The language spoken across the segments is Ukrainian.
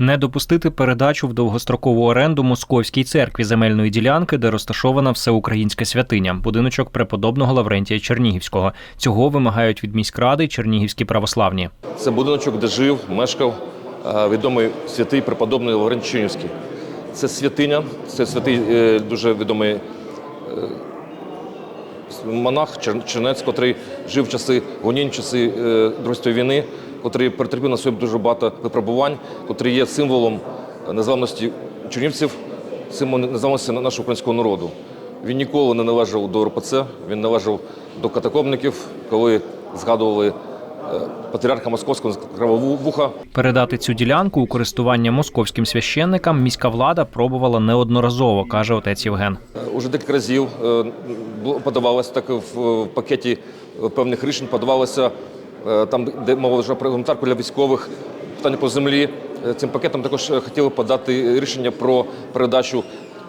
Не допустити передачу в довгострокову оренду московській церкві земельної ділянки, де розташована всеукраїнська святиня, будиночок преподобного Лаврентія Чернігівського. Цього вимагають від міськради чернігівські православні. Це будиночок, де жив, мешкав е, відомий святий преподобний Лаврент Чинівський. Це святиня, це святий е, дуже відомий е, монах, чер- чернець, котрий жив в часи гонінь, часи Другої війни, котрий перетерпів на собі дуже багато випробувань, котрий є символом незламності чернівців, символом незламності нашого українського народу. Він ніколи не належав до РПЦ, він належав до катакомників, коли згадували е, патріарха Московського Кривовуха. Передати цю ділянку у користування московським священникам міська влада пробувала неодноразово, каже отець Євген. Е, Уже декілька разів е, подавалося так в пакеті певних рішень, подавалося там, де мова вже про гуманітарку для військових, питання по землі. Е, Цим пакетом також е, хотіли подати рішення про передачу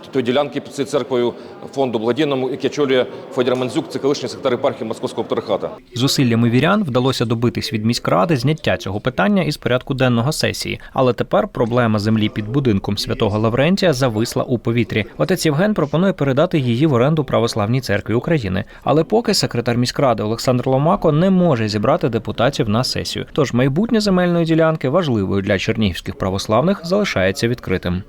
тої ділянки під церквою фонду благодійному, який очолює Федір Мандзюк, це колишній секретар єпархії Московського патріархата. Зусиллями вірян вдалося добитись від міськради зняття цього питання із порядку денного сесії. Але тепер проблема землі під будинком святого Лаврентія зависла у повітрі. Отець Євген пропонує передати її в оренду православній церкві України. Але поки секретар міськради Олександр Ломако не може зібрати депутатів на сесію. Тож майбутнє земельної ділянки важливою для чернігівських православних залишається відкритим.